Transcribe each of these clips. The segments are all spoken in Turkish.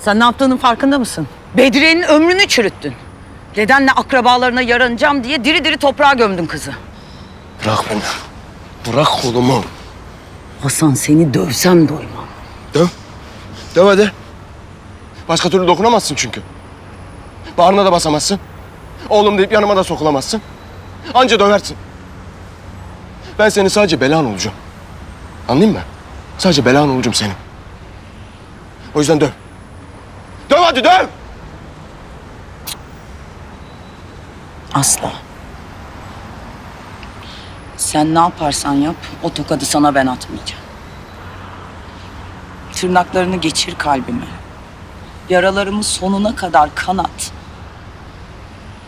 Sen ne yaptığının farkında mısın? Bedriye'nin ömrünü çürüttün. Dedenle akrabalarına yaranacağım diye diri diri toprağa gömdün kızı. Bırak beni. Bırak kolumu. Hasan seni dövsem doymam. Döv. Döv hadi. Başka türlü dokunamazsın çünkü. Bağrına da basamazsın. Oğlum deyip yanıma da sokulamazsın. Anca döversin. Ben senin sadece belan olacağım. Anlayayım mı? Sadece belan olacağım senin. O yüzden döv. Hadi döv! Asla. Sen ne yaparsan yap, o tokadı sana ben atmayacağım. Tırnaklarını geçir kalbime. Yaralarımı sonuna kadar kanat.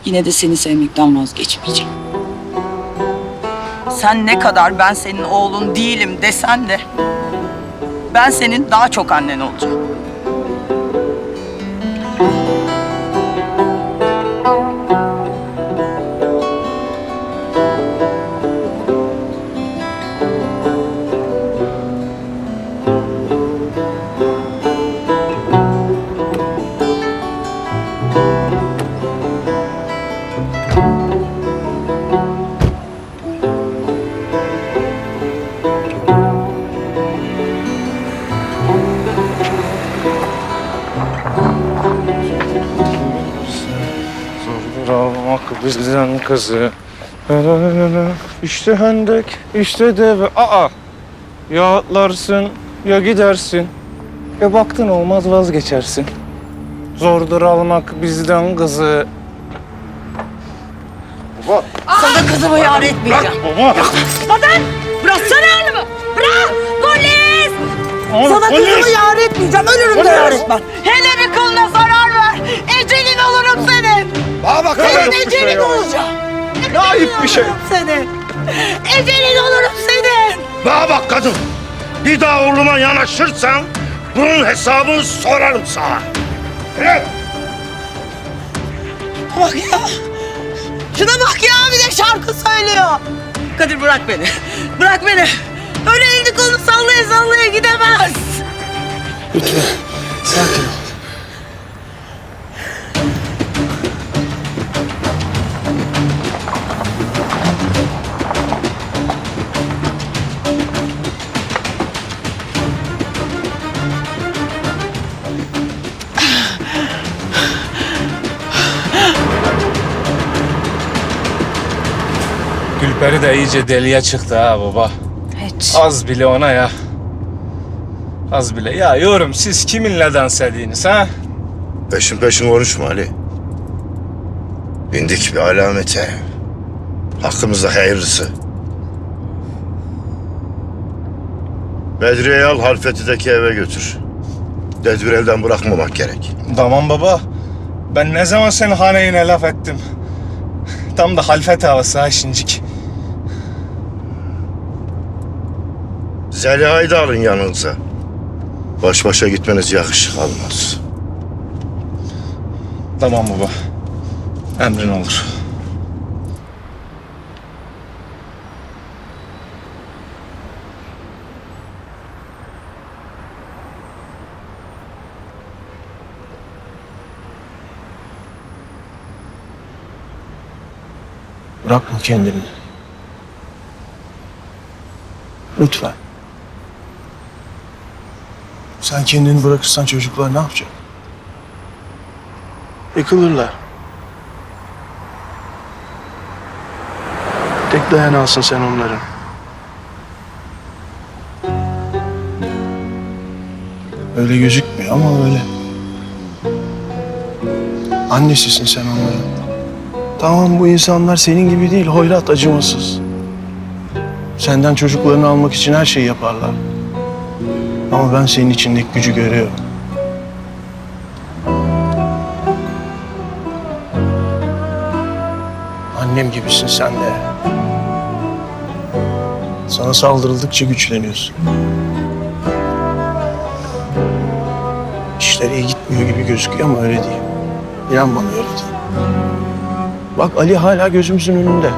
Yine de seni sevmekten vazgeçmeyeceğim. Sen ne kadar ben senin oğlun değilim desen de... ...ben senin daha çok annen olacağım. Zordur bizden kızı. İşte hendek, işte deve. Aa! Ya atlarsın, ya gidersin. Ya baktın olmaz vazgeçersin. Zordur almak bizden kızı. Baba, Sana kızımı yar etmeyeceğim. baba. Kadın! Bıraksana elimi! Bırak! Polis! Sana kızımı yar etmeyeceğim. Ölürüm de yar etmem. Ne ayıp bir şey. Olurum senin. Ecelin olurum senin. Bana bak kadın. Bir daha oğluma yanaşırsan bunun hesabını sorarım sana. Evet. Bak ya. Şuna bak ya bir de şarkı söylüyor. Kadir bırak beni. Bırak beni. Öyle elini kolunu sallaya sallaya gidemez. Lütfen. Sakin ol. Gülperi de iyice deliye çıktı ha baba. Hiç. Az bile ona ya. Az bile. Ya yorum siz kiminle dans ediyorsunuz ha? Peşin peşin konuşma Ali. Bindik bir alamete. Hakkımızda hayırlısı. Bedriye'yi al Halfeti'deki eve götür. Tedbir elden bırakmamak gerek. Tamam baba. Ben ne zaman senin haneyine laf ettim? Tam da halfet havası ha şincik. Zeliha'yı da alın yanınıza. Baş başa gitmeniz yakışık almaz. Tamam baba. Emrin olur. Bırakma kendini. Lütfen. Sen kendini bırakırsan çocuklar ne yapacak? Yıkılırlar. Tek dayanağısın sen onların. Öyle gözükmüyor ama öyle. Annesisin sen onların. Tamam bu insanlar senin gibi değil, hoyrat, acımasız. Senden çocuklarını almak için her şeyi yaparlar. Ama ben senin içindeki gücü görüyorum. Annem gibisin sen de. Sana saldırıldıkça güçleniyorsun. İşler iyi gitmiyor gibi gözüküyor ama öyle değil. İnan bana öyle değil. Bak Ali hala gözümüzün önünde.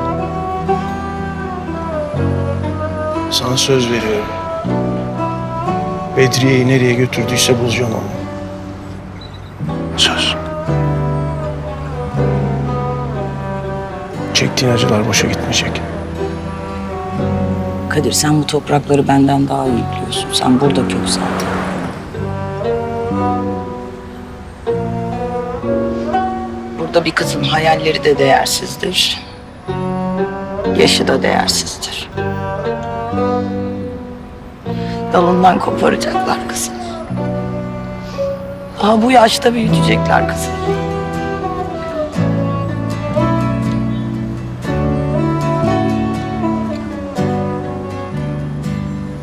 Sana söz veriyorum. Bedriye'yi nereye götürdüyse bulacağım onu. Söz. Çektiğin acılar boşa gitmeyecek. Kadir sen bu toprakları benden daha iyi biliyorsun. Sen burada kök zaten. Burada bir kızın hayalleri de değersizdir. Yaşı da değersizdir. Dalından koparacaklar kızı. Daha bu yaşta büyütecekler kızı.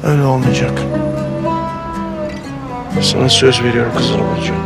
Öyle olmayacak. Sana söz veriyorum kızını bulacağım.